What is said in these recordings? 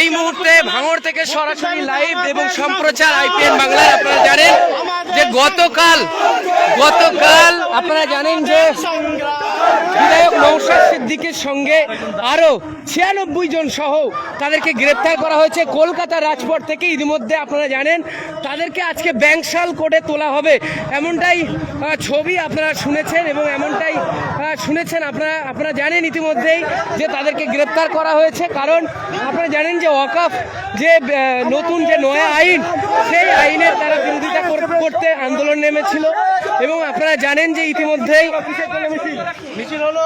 এই মুহূর্তে ভাঙর থেকে সরাসরি লাইভ এবং সম্প্রচার আইপিএল বাংলায় আপনারা জানেন যে গতকাল গতকাল আপনারা জানেন যে বিধায়ক নৌশাদ সিদ্দিকের সঙ্গে আরও ছিয়ানব্বই জন সহ তাদেরকে গ্রেপ্তার করা হয়েছে। কলকাতা রাজপথ থেকে ইতিমধ্যে আপনারা জানেন, তাদেরকে আজকে ব্যাংশাল কোর্টে তোলা হবে। এমনটাই ছবি আপনারা শুনেছেন এবং এমনটাই শুনেছেন আপনারা আপনারা জানেন ইতিমধ্যেই যে তাদেরকে গ্রেপ্তার করা হয়েছে। কারণ আপনারা জানেন যে ওয়াকাফ যে নতুন যে নয়া আইন, সেই আইনের তারা বিরোধিতা কর- করতে আন্দোলন নেমেছিল এবং আপনারা জানেন যে ইতিমধ্যেই মিছিল হলো।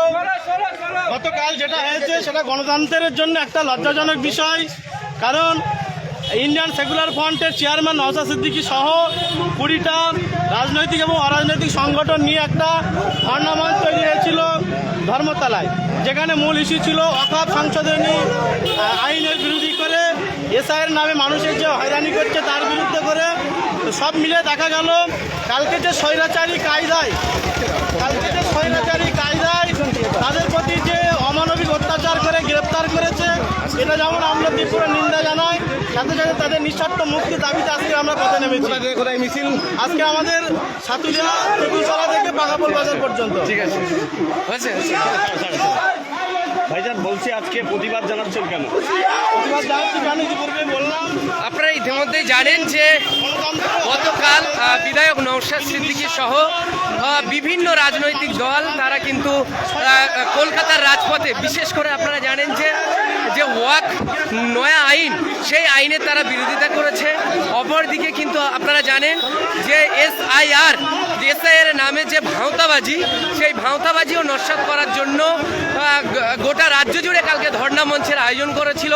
গতকাল যেটা হয়েছে সেটা গণতন্ত্রের জন্য একটা লজ্জাজনক বিষয়, কারণ ইন্ডিয়ান সেকুলার ফ্রন্টের চেয়ারম্যান নওশাদ সিদ্দিকী সহ কুড়িটা রাজনৈতিক এবং অরাজনৈতিক সংগঠন নিয়ে একটা ধর্ণামঞ্চ তৈরি হয়েছিল ধর্মতলায়, যেখানে মূল ইস্যু ছিল অকাপ সংশোধনী আইনের বিরোধী করে, এসআইয়ের নামে মানুষের যে হয়রানি করছে তার বিরুদ্ধে করে সব মিলে দেখা গেল, কালকে যে স্বৈরাচারী কায়দায়, কালকে যে স্বৈরাচারী কায়দায় তাদের প্রতি যে অমানবিক অত্যাচার করে, গ্রেপ্তার করেছে, এটা যেমন আমরা তীব্র নিন্দা জানাই সাথে সাথে তাদের নিঃস্বার্থ মুক্তি দাবিতে আজকে আমরা পথে নেমেছি। কোথায় মিছিল? আজকে আমাদের সাতুলিয়া তেঁতুলতলা থেকে পাকাপোল বাজার পর্যন্ত। ঠিক আছে। হয়েছে। ভাইজান বলছি আজকে প্রতিবাদ জানাচ্ছেন কেন? প্রতিবাদ জানাচ্ছি কেন? ইতিপূর্বে বললাম আপনারা ইতিমধ্যেই জানেন যে গতকাল বিধায়ক নৌশাদ সিদ্দিকী সহ বিভিন্ন রাজনৈতিক দল তারা কিন্তু কলকাতার রাজপথে বিশেষ করে আপনারা জানেন যে যে ওয়াক নয়া আইন সেই আইনের তারা বিরোধিতা করেছে। অপরদিকে কিন্তু আপনারা জানেন যে এসআইআর এসআইআর নামে যে ভাঁওতাবাজি সেই ভাঁওতাবাজিও নস্বাত করার জন্য গোটা রাজ্য জুড়ে কালকে ধর্ণা মঞ্চের আয়োজন করেছিল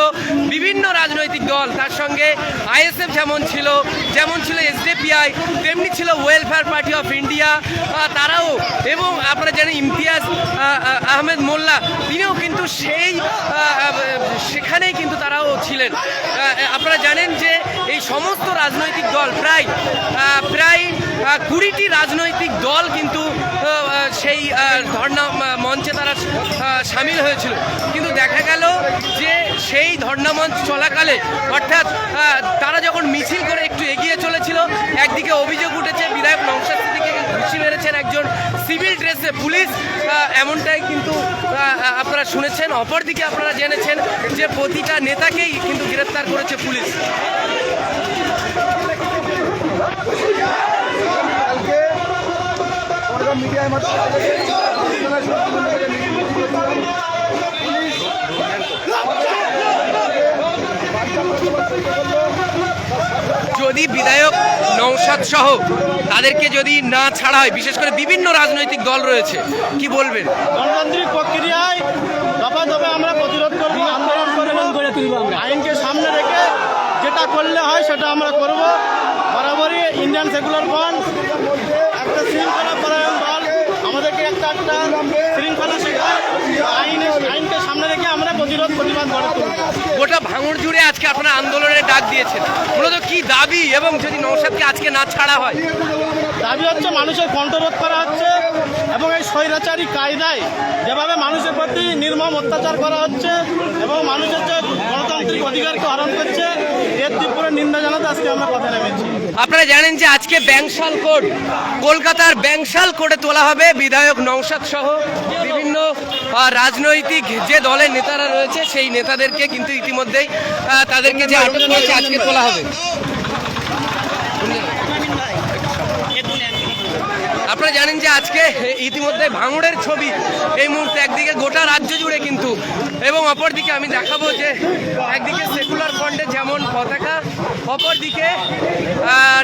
বিভিন্ন রাজনৈতিক দল। তার সঙ্গে আইএসএফ যেমন ছিল যেমন ছিল এসডিপিআই তেমনি ছিল ওয়েলফেয়ার পার্টি অফ ইন্ডিয়া। তারাও এবং আপনারা জানেন ইমতিয়াজ আহ, আহ, আহমেদ মোল্লা তিনিও কিন্তু সেই সেখানেই কিন্তু তারাও ছিলেন। আপনারা জানেন যে সমস্ত রাজনৈতিক দল, প্রায় প্রায় কুড়িটি রাজনৈতিক দল কিন্তু সেই ধর্ণা মঞ্চে তারা সামিল হয়েছিল। কিন্তু দেখা গেল যে সেই ধর্ণা মঞ্চ চলাকালে, অর্থাৎ তারা যখন মিছিল করে একটু এগিয়ে চলেছিল, একদিকে অভিযোগ উঠেছে বিধায়ক নৌশাদ সিদ্দিকীকে ঘুষি মেরেছেন একজন সিভিল ড্রেসে পুলিশ এমনটাই কিন্তু আপনারা শুনেছেন অপরদিকে আপনারা জেনেছেন যে প্রতিটা নেতাকেই কিন্তু গ্রেপ্তার করেছে পুলিশ। যদি বিধায়ক নৌসাদ সহ তাদেরকে যদি না ছাড়া হয়, বিশেষ করে বিভিন্ন রাজনৈতিক দল রয়েছে, কি বলবেন? গণতান্ত্রিক প্রক্রিয়ায় দফা দফা আমরা প্রতিরোধ করব, আন্দোলন করে আইনকে সামনে রেখে যেটা করলে হয় সেটা আমরা করব। বরাবরই ইন্ডিয়ান সেকুলার ফ্রন্ট একটা শৃঙ্খলা পরায়ণ দল, আমাদেরকে একটা একটা শৃঙ্খলা শেখায়। আইনে আইনকে সামনে রেখে প্রতিবাদ গোটা ভাঙড় জুড়ে আজকে আপনারা আন্দোলনের ডাক দিয়েছেন। মূলত কি দাবি এবং যদি নৌসাদকে আজকে না ছাড়া হয়? দাবি হচ্ছে মানুষের কণ্ঠরোধ করা হচ্ছে এবং এই স্বৈরাচারী কায়দায় যেভাবে মানুষের প্রতি নির্মম অত্যাচার করা হচ্ছে এবং মানুষের যে গণতান্ত্রিক অধিকারকে হরণ করছে এর তীব্র নিন্দা জানাতে আজকে আমরা কথা নেমেছি। আপনারা জানেন যে আজকে ব্যাংশাল কোর্ট কলকাতার ব্যাংশাল কোর্টে তোলা হবে বিধায়ক নৌসাদ সহ বিভিন্ন রাজনৈতিক যে দলের নেতারা রয়েছে, সেই নেতাদেরকে কিন্তু ইতিমধ্যেই তাদেরকে যে আটক করেছে, আজকে তোলা হবে। আপনারা জানেন যে আজকে ইতিমধ্যে ভাঙড়ের ছবি এই মুহূর্তে একদিকে গোটা রাজ্য জুড়ে কিন্তু এবং অপরদিকে আমি দেখাবো যে একদিকে সেকুলার ফ্রন্টে যেমন পতাকা অপরদিকে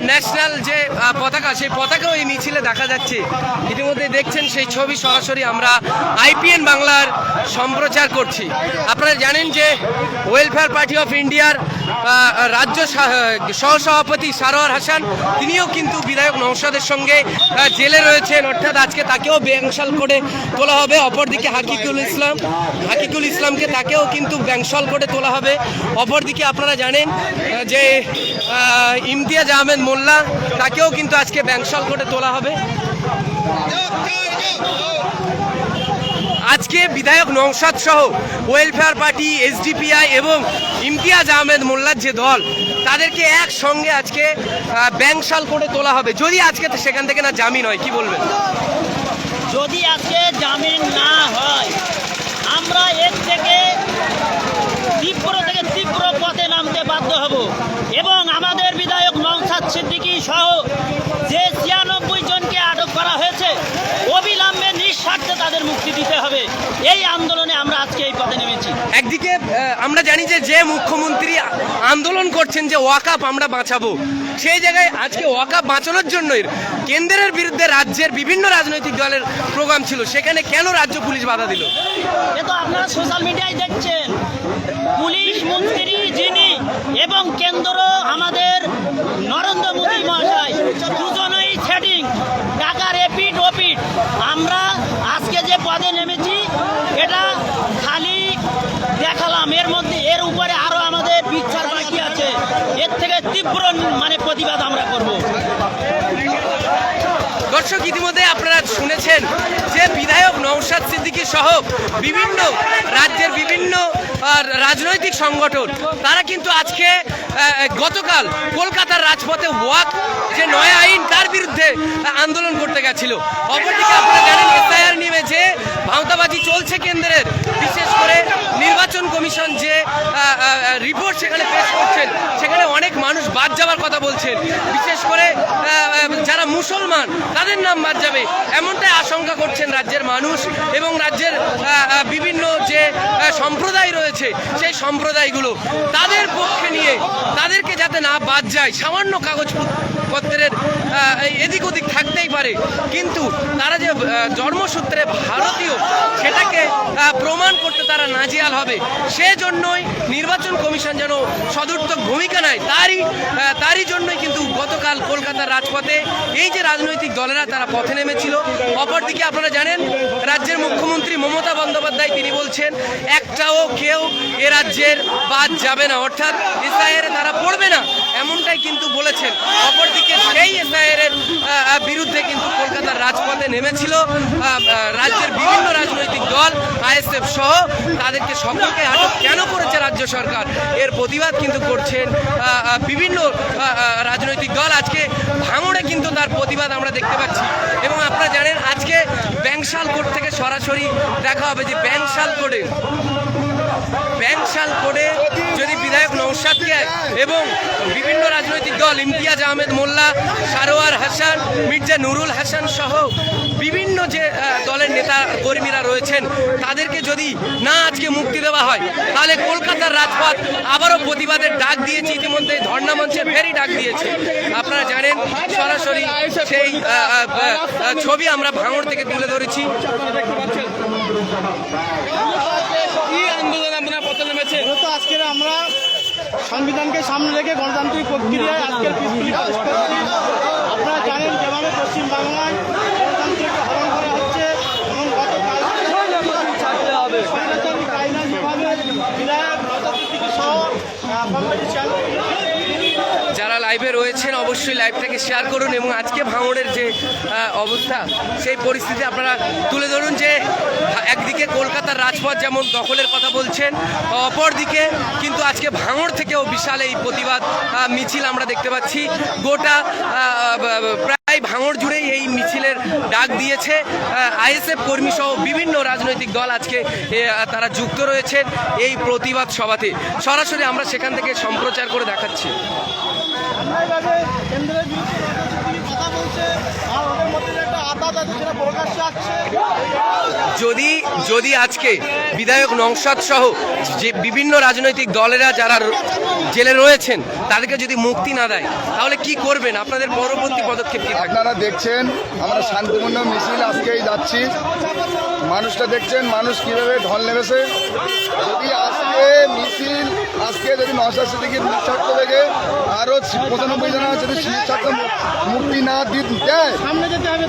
ন্যাশনাল যে পতাকা সেই পতাকাও এই মিছিলে দেখা যাচ্ছে। ইতিমধ্যে দেখছেন সেই ছবি সরাসরি আমরা আইপিএন বাংলার সম্প্রচার করছি। আপনারা জানেন যে ওয়েলফেয়ার পার্টি অফ ইন্ডিয়ার রাজ্য সহসভাপতি সারোয়ার হাসান তিনিও কিন্তু বিধায়ক নৌসাদের সঙ্গে আহ, জেলে রয়েছেন, অর্থাৎ আজকে তাকেও ব্যাংশাল করে তোলা হবে। অপরদিকে হাকিকুল ইসলাম, হাকিকুল ইসলামকে তাকেও কিন্তু ব্যাংশাল করে তোলা হবে। অপরদিকে আপনারা জানেন যে ইমতিয়াজ আহমেদ মোল্লা, তাকেও কিন্তু আজকে ব্যাংশাল করে তোলা হবে। আজকে বিধায়ক নৌসাদ সহ ওয়েলফেয়ার পার্টি এসডিপিআই এবং ইমতিয়াজ আহমেদ মোল্লার যে দল, তাদেরকে একসঙ্গে আজকে ব্যাংশাল করে তোলা হবে। যদি আজকে সেখান থেকে না জামিন হয়, কি বলবেন? যদি আজকে জামিন না হয়, আমরা এর থেকে তীব্র থেকে তীব্র পথে নামতে বাধ্য হব। এবং আমাদের বিধায়ক নৌসাদ সিদ্দিকী সহ যে ছিয়ানব্বই জনকে আটক করা হয়েছে অবিলম্বে নিঃস্বার্থে তাদের মুক্তি দিতে হবে এই আন্দোলনে আমরা আজকে এই পথে নেমেছি একদিকে আমরা জানি যে যে মুখ্যমন্ত্রী আন্দোলন করছেন যে ওয়াকাপ আমরা বাঁচাবো সেই জায়গায় আজকে ওয়াকাপ বাঁচানোর জন্যই কেন্দ্রের বিরুদ্ধে রাজ্যের বিভিন্ন রাজনৈতিক দলের প্রোগ্রাম ছিল সেখানে কেন রাজ্য পুলিশ বাধা দিল? এ তো আপনারা সোশ্যাল মিডিয়ায় দেখছেন। পুলিশ মন্ত্রী যিনি এবং কেন্দ্র আমাদের নরেন্দ্র মোদী মহাশয় দুজনেই সেটিং টাকার এপিট ওপিট আমরা আজকে যে পদে নেমেছি এটা খালি দেখালাম এর মধ্যে এর উপরে আরও আমাদের বিচার বাকি আছে এর থেকে তীব্র মানে প্রতিবাদ আমরা করব। দর্শক ইতিমধ্যে আপনারা শুনেছেন যে বিধায়ক নৌসাদ সিদ্দিকী সহ বিভিন্ন রাজ্যের বিভিন্ন রাজনৈতিক সংগঠন, তারা কিন্তু আজকে গতকাল কলকাতার রাজপথে ওয়াক, যে নয়া আইন, তার বিরুদ্ধে আন্দোলন করতে গেছিল। অপরদিকে আপনারা জানেন এসআইআর নিয়ে যে ভাঁওতাবাজি চলছে কেন্দ্রের, বিশেষ করে নির্বাচন কমিশন যে রিপোর্ট সেখানে পেশ করছেন, সেখানে অনেক মানুষ বাদ যাওয়ার কথা বলছেন। বিশেষ করে যারা মুসলমান, তাদের নাম বাদ যাবে। এমনটাই আশঙ্কা করছেন রাজ্যের মানুষ এবং রাজ্যের বিভিন্ন যে সম্প্রদায় রয়েছে, সেই সম্প্রদায়গুলো তাদের পক্ষে নিয়ে তাদেরকে যাতে না বাদ যায়, সামান্য কাগজ পত্রের এদিক ওদিক থাকতেই পারে। কিন্তু তারা যে জন্মসূত্রে ভারতীয় সেটাকে প্রমাণ করতে তারা নাজিয়াল হবে, সেজন্যই নির্বাচন কমিশন যেন সদর্থক ভূমিকা নেয়, তারই তারই জন্যই কিন্তু গতকাল কলকাতার রাজপথে এই যে রাজনৈতিক দলেরা তারা পথে নেমেছিল, অপরদিকে আপনারা জানেন মুখ্যমন্ত্রী মমতা বন্দ্যোপাধ্যায় তিনি বলছেন একটাও কেউ এ রাজ্যের বাদ যাবে না। অর্থাৎ এসআইআর তারা পড়বে না এমনটাই কিন্তু বলেছেন। অপরদিকে সেই এসআইআর এর আহ, আহ, বিরুদ্ধে কিন্তু কলকাতার রাজপথে নেমেছিল রাজ্যের বিভিন্ন রাজনৈতিক দল আইএসএফ সহ তাদেরকে সকলকে আটক কেন করেছে রাজ্য সরকার? এর প্রতিবাদ কিন্তু করছেন বিভিন্ন রাজনৈতিক দল। আজকে ভাঙড়ে কিন্তু তার প্রতিবাদ আমরা দেখতে পাচ্ছি এবং আপনারা জানেন আজকে ব্যাংশাল কোর্ট থেকে সরাসরি দেখা হবে যে ব্যাংশাল কোর্টে। ব্যাংশাল কোর্টে যদি বিধায়ক নৌসাদকে এবং বিভিন্ন রাজনৈতিক দল, ইমতিয়াজ আহমেদ মোল্লা, সারোয়ার হাসান, মির্জা নুরুল হাসান সহ বিভিন্ন যে দলের নেতা কর্মীরা রয়েছেন তাদেরকে যদি না আজকে মুক্তি দেওয়া হয় তাহলে কলকাতার রাজপথ আবারও প্রতিবাদের ডাক দিয়েছে। ইতিমধ্যে ধর্ণা মঞ্চের ফেরই ডাক দিয়েছে। আপনারা জানেন সরাসরি সেই ছবি আমরা ভাঙড় থেকে তুলে ধরেছি। কি আন্দোলন আপনারা পথে নেমেছেন? মূলত আজকের আমরা সংবিধানকে সামনে রেখে গণতান্ত্রিক প্রক্রিয়ায় আজকের আপনারা জানেন যেভাবে পশ্চিমবাংলায় গণতন্ত্রকে হরণ করা হচ্ছে এবং গতকাল স্বৈরাচারী কায়দা যেভাবে বিধায়ক নজাতিকে সহ কমিটি চেয়ারম্যান যারা লাইভে রয়েছেন অবশ্যই লাইভটাকে শেয়ার করুন এবং আজকে ভাঙড়ের যে অবস্থা, সেই পরিস্থিতি আপনারা তুলে ধরুন যে, একদিকে কলকাতার রাজপথ যেমন দখলের কথা বলছেন, অপরদিকে কিন্তু আজকে ভাঙড় থেকেও বিশাল এই প্রতিবাদ মিছিল আমরা দেখতে পাচ্ছি। গোটা ব- ভাঙড় জুড়েই এই মিছিলের ডাক দিয়েছে। আইএসএফ কর্মী সহ বিভিন্ন রাজনৈতিক দল আজকে তারা যুক্ত রয়েছেন এই প্রতিবাদ সভাতে। সরাসরি আমরা সেখান থেকে সম্প্রচার করে দেখাচ্ছি অন্যায়ভাবে কেন্দ্রের বিরুদ্ধে নজরদারি কথা বলছে আর ওদের মধ্যে যে একটা আদাত আছে সেটা প্রকাশ্যে আসছে যদি যদি আজকে বিধায়ক নংসাদ সহ যে বিভিন্ন রাজনৈতিক দলেরা যারা জেলে রয়েছেন, তাদেরকে যদি মুক্তি না দেয়, তাহলে কি করবেন? আপনাদের পরবর্তী পদক্ষেপ কি আপনারা দেখছেন, আমরা শান্তিপূর্ণ মিছিল আজকেই যাচ্ছি। মানুষটা দেখছেন, মানুষ কীভাবে ঢল নেমেছে। যদি আজকে মিছিল আজকে যদি নশাদ সিদ্দিকির ছাত্র থেকে আরও পঁচানব্বই জনা যদি ছাত্র মুক্তি না দিতে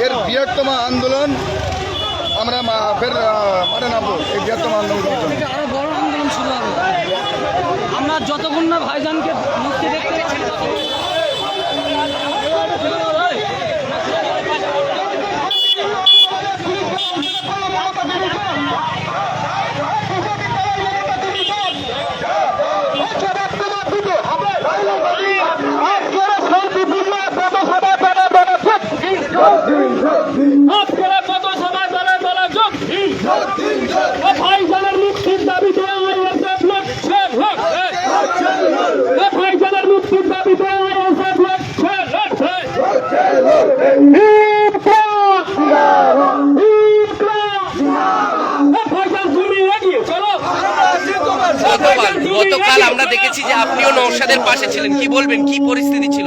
এর বৃহত্তম আন্দোলন আমরা ফের মাঠে নামবো। এই বৃহত্তম আন্দোলন আরও বড় আন্দোলন শুরু হবে। আমরা যতক্ষণ না ভাইজানকে মুক্তি দেখতে দাবিতে গতকাল আমরা দেখেছি যে আপনিও নৌসাদের পাশে ছিলেন। কি বলবেন? কি পরিস্থিতি ছিল?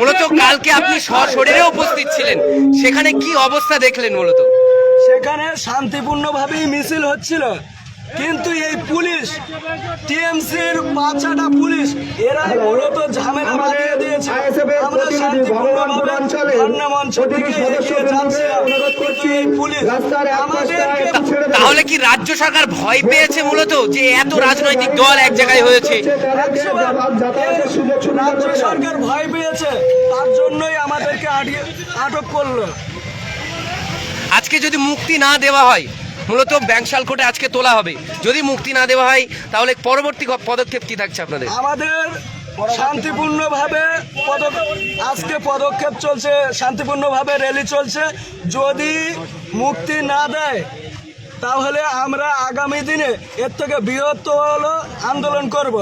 মূলত কালকে আপনি সশরীরে উপস্থিত ছিলেন। সেখানে কি অবস্থা দেখলেন মূলত? সেখানে শান্তিপূর্ণভাবেই মিছিল হচ্ছিল। কিন্তু এই পুলিশ টিএমসির পাঁচটা পুলিশ এরা মূলত ঝামেলা বাঁধিয়ে দিয়েছে। আমরা শান্তিপূর্ণভাবে ধর্ণা মঞ্চ থেকে এগিয়ে যাচ্ছিলাম কিন্তু এই পুলিশ আমাদেরকে তাহলে কি রাজ্য সরকার ভয় পেয়েছে মূলত যে এত রাজনৈতিক দল এক জায়গায় হয়েছে? রাজ্য সরকার ভয় পেয়েছে তার জন্যই আমাদেরকে আটকে- আটক করল। আজকে যদি মুক্তি না দেওয়া হয় মূলত ব্যাংশাল কোর্টে আজকে তোলা হবে। যদি মুক্তি না দেওয়া হয়, তাহলে পরবর্তী পদক্ষেপ কি থাকছে আপনাদের? আমাদের শান্তিপূর্ণভাবে আজকে পদক্ষেপ চলছে, শান্তিপূর্ণভাবে র্যালি চলছে। যদি মুক্তি না দেয়, তাহলে আমরা আগামী দিনে এর থেকে বৃহত্তর আন্দোলন করব।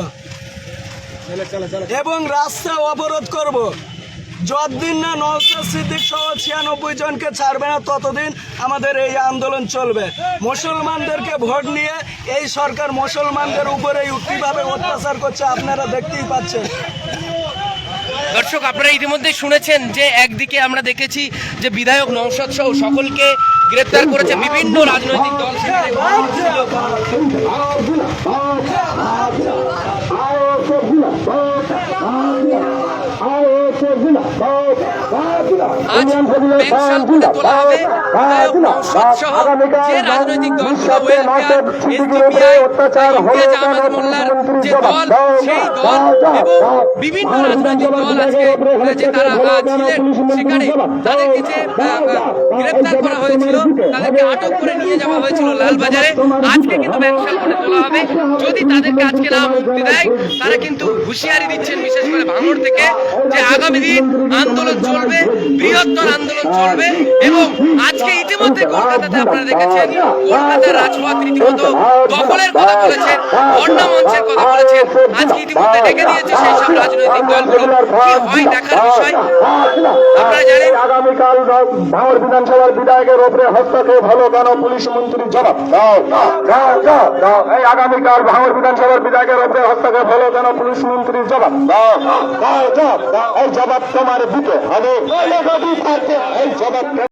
এবং রাস্তা অবরোধ করব। যতদিন না নওসাদ সিদ্দিক সহ ছিয়ানব্বই জনকে ছাড়বে না ততদিন আমাদের এই আন্দোলন চলবে মুসলমানদেরকে ভোট নিয়ে এই সরকার মুসলমানদের উপরে কীভাবে অত্যাচার করছে আপনারা দেখতেই পাচ্ছেন দর্শক আপনারা ইতিমধ্যে শুনেছেন যে একদিকে আমরা দেখেছি যে বিধায়ক নৌসদ সহ সকলকে গ্রেপ্তার করেছে বিভিন্ন রাজনৈতিক দল আজ ব্যাংশাল কোর্টে তোলা হবে বিধায়ক নওশাদ সহ যে রাজনৈতিক দলগুলো ওয়েলফেয়ার এসডিপিআই ইমতিয়াজ আহমেদ মোল্লার দল সেই দল এবং বিভিন্ন রাজনৈতিক দল আজকে যে তারা ছিলেন সেখানে তাদেরকে যে গ্রেপ্তার করা হয়েছিল তাদেরকে আটক করে নিয়ে যাওয়া হয়েছিল লালবাজারে। আজকে কিন্তু ব্যবসা করে তোলা হবে। যদি তাদেরকে আজকে না মুক্তি দেয় তারা কিন্তু হুঁশিয়ারি দিচ্ছেন বিশেষ করে ভাঙড় থেকে যে আগামী দিন আন্দোলন চলবে বৃহত্তর আন্দোলন চলবে এবং আজকে ইতিমধ্যে কলকাতাতে আপনারা দেখেছেন কলকাতার রাজপথ রীতিমতো দখলের কথা বলেছেন বন্যা মঞ্চের কথা বলেছেন আজকে ইতিমধ্যে ডেকে দিয়েছে সেই সব রাজনৈতিক দলগুলো। কি হয় দেখার বিষয়? আপনারা জানেন আগামীকাল ভাঙড় বিধানসভার বিধায়কের ওপরে হস্তক্ষেপ হলো কেন? পুলিশ মন্ত্রীর জবাব। দাও দাও দাও দাও এই আগামীকাল ভাঙড় বিধানসভার বিধায়কের ওপরে হস্তক্ষেপ হলো কেন? পুলিশ মন্ত্রীর জবাব। দাও দাও দাও দাও। এই জবাব তোমার দিতে হবে। এই জবাব